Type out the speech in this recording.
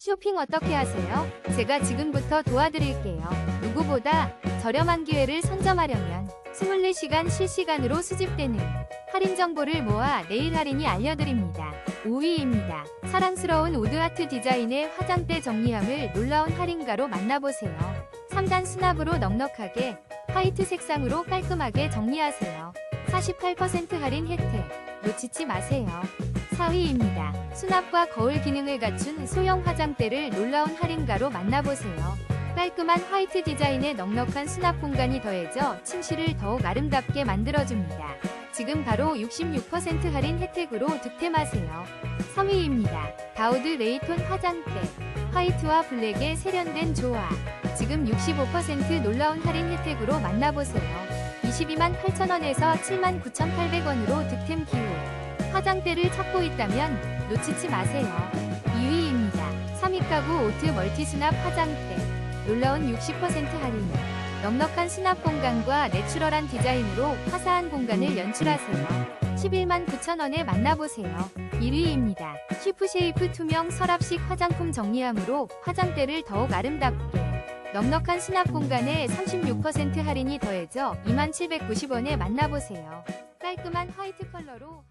쇼핑 어떻게 하세요? 제가 지금부터 도와드릴게요. 누구보다 저렴한 기회를 선점하려면 24시간 실시간으로 수집되는 할인 정보를 모아 내일 할인이 알려드립니다. 5위입니다. 사랑스러운 우드하트 디자인의 화장대 정리함을 놀라운 할인가로 만나보세요. 3단 수납으로 넉넉하게 화이트 색상으로 깔끔하게 정리하세요. 48% 할인 혜택 놓치지 마세요. 4위입니다. 수납과 거울 기능을 갖춘 소형 화장대를 놀라운 할인가로 만나보세요. 깔끔한 화이트 디자인에 넉넉한 수납 공간이 더해져 침실을 더욱 아름답게 만들어줍니다. 지금 바로 66% 할인 혜택으로 득템하세요. 3위입니다. 다우드 레이톤 화장대. 화이트와 블랙의 세련된 조화. 지금 65% 놀라운 할인 혜택으로 만나보세요. 22만 8천원에서 7만 9,800원으로 득템 기회. 화장대를 찾고 있다면 놓치지 마세요. 2위입니다. 3위 가구 오트 멀티 수납 화장대. 놀라운 60% 할인. 넉넉한 수납 공간과 내추럴한 디자인으로 화사한 공간을 연출하세요. 11만 9천원에 만나보세요. 1위입니다. 쉬프쉐이프 투명 서랍식 화장품 정리함으로 화장대를 더욱 아름답게. 넉넉한 수납 공간에 36% 할인이 더해져 2790원에 만나보세요. 깔끔한 화이트 컬러로